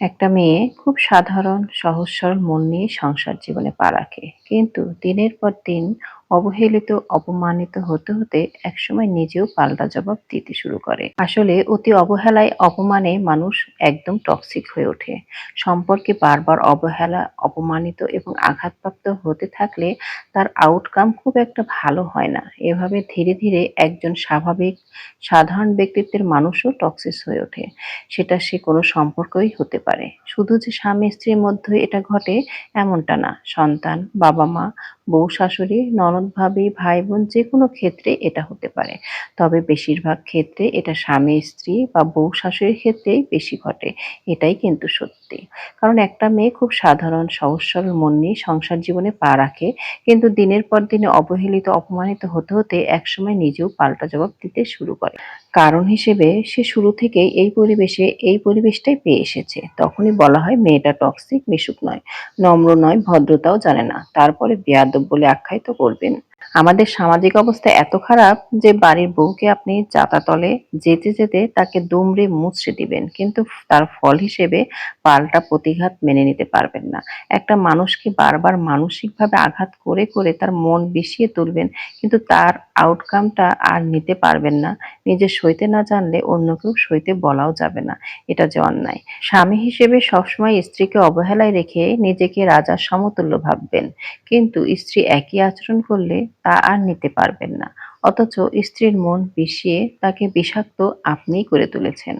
একটা মেয়ে খুব সাধারণ সহজ সরল মন নিয়ে সংসার জীবনে পা রাখে। কিন্তু দিনের পর দিন অবহেলিত, অপমানিত হতে হতে একসময় নিজেও পাল্টা জবাব দিতে শুরু করে। আসলে অতি অবহেলায় অপমানে মানুষ একদম টক্সিক হয়ে ওঠে। সম্পর্কে বারবার অবহেলা, অপমানিত এবং আঘাতপ্রাপ্ত হতে থাকলে তার আউটকাম খুব একটা ভালো হয় না। এভাবে ধীরে ধীরে একজন স্বাভাবিক, সাধারণ ব্যক্তিত্বের মানুষও টক্সিস হয়ে ওঠে। সেটা সে কোনো সম্পর্কই হতে পারে। শুধু যে স্বামী স্ত্রীর মধ্যে এটা ঘটে এমনটা না। সন্তান, বাবা মা বউ, শাশুড়ি, ননদ, ভাবি ভাই বোন যে কোনো ক্ষেত্রে এটা হতে পারে। তবে বেশিরভাগ ক্ষেত্রে এটা স্বামী, স্ত্রী বা বউ, শাশুড়ির ক্ষেত্রেই বেশি ঘটে। এটাই কিন্তু সত্যি। কারণ একটা মেয়ে খুব সাধারণ, সহজ, সরল মন নিয়ে সংসার জীবনে পা রাখে। কিন্তু দিনের পর দিনে অবহেলিত, অপমানিত হতে হতে একসময় নিজেও পাল্টা জবাব দিতে শুরু করে। কারণ হিসেবে সে শুরু থেকেই এই পরিবেশে, এই পরিবেশটাই পেয়ে এসেছে। তখনই বলা হয় মেয়েটা টক্সিক মিশুক নয়। নম্র নয়, ভদ্রতাও জানে না। তারপরে বেয়াদব বলে আখ্যায়িত করবেন। আমাদের সামাজিক অবস্থা এত খারাপ যে বাড়ির বউকে আপনি চাতাতলে যেতে যেতে তাকে দুমড়ে মুচড়ে দিবেন। কিন্তু তার ফল হিসেবে পাল্টা প্রতিঘাত মেনে নিতে পারবেন না। একটা মানুষকে বারবার মানসিকভাবে আঘাত করে করে তার মন বিষিয়ে তুলবেন, কিন্তু তার আউটকামটা আর নিতে পারবেন না। নিজে সইতে না জানলে অন্য কেউ সইতে বলাও যাবে না। এটা যে অন্যায়। স্বামী হিসেবে সবসময় স্ত্রীকে অবহেলায় রেখে নিজেকে রাজার সমতুল্য ভাববেন। কিন্তু স্ত্রী একই আচরণ করলে তা আর নিতে পারবেন না। অথচ স্ত্রীর মন বিষিয়ে তাকে বিষাক্ত আপনিই করে তুলেছেন।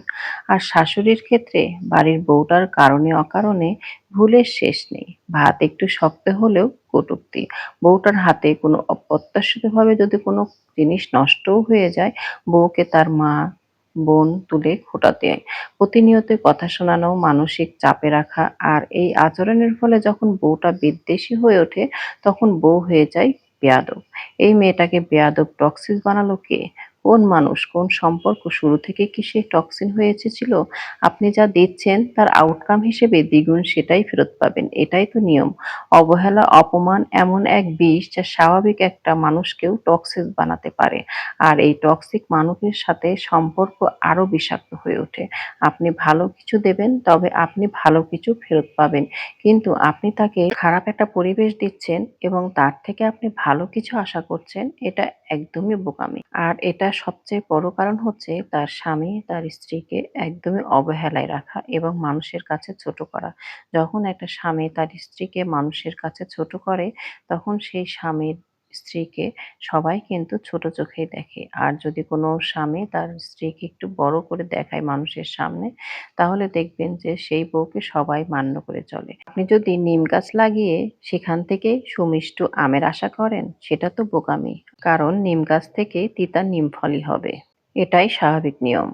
আর শাশুড়ির ক্ষেত্রে বাড়ির বউটার কারণে অকারণে ভুলের শেষ নেই। ভাত একটু শক্ত হলেও কটুক্তি। বউটার হাতে কোনো অপ্রত্যাশিতভাবে যদি কোনো জিনিস নষ্টও হয়ে যায়, বউকে তার মা, বোন তুলে খোটাতে প্রতিনিয়ত কথা শোনানো, মানসিক চাপে রাখা আর এই আচরণের ফলে যখন বউটা বিদ্বেষী হয়ে ওঠে, তখন বউ হয়ে যায় বেয়াদব। এই মেয়েটাকে বেয়াদব টক্সিস বানালো কে? কোন মানুষ, কোন সম্পর্ক শুরু থেকে কি সে টক্সিন হয়ে এসেছিল আপনি যা দিচ্ছেন তার আউটকাম হিসেবে দ্বিগুণ সেটাই ফেরত পাবেন। এটাই তো নিয়ম। অবহেলা, অপমান এমন এক বিষ যা স্বাভাবিক একটা মানুষকেও টক্সিস বানাতে পারে। আর এই টক্সিক মানুষের সাথে সম্পর্ক আরও বিষাক্ত হয়ে ওঠে। আপনি ভালো কিছু দেবেন, তবে আপনি ভালো কিছু ফেরত পাবেন। কিন্তু আপনি তাকে খারাপ একটা পরিবেশ দিচ্ছেন এবং তার থেকে আপনি ভালো কিছু আশা করছেন, এটা একদমই বোকামি। আর এটা সবচেয়ে বড় কারণ হচ্ছে তার স্বামী তার স্ত্রীকে একদমই অবহেলায় রাখা এবং মানুষের কাছে ছোট করা। যখন একটা স্বামী তার স্ত্রীকে মানুষের কাছে ছোট করে, তখন সেই স্বামীর স্ত্রীকে সবাই কিন্তু ছোট চোখেই দেখে। আর যদি কোনো স্বামী তার স্ত্রীকে একটু বড় করে দেখায় মানুষের সামনে, তাহলে দেখবেন যে সেই বউকে সবাই মান্য করে চলে। আপনি যদি নিম গাছ লাগিয়ে সেখান থেকে সুমিষ্ট আমের আশা করেন, সেটা তো বোকামি। কারণ নিম গাছ থেকে তিতা নিম ফলই হবে। এটাই স্বাভাবিক নিয়ম।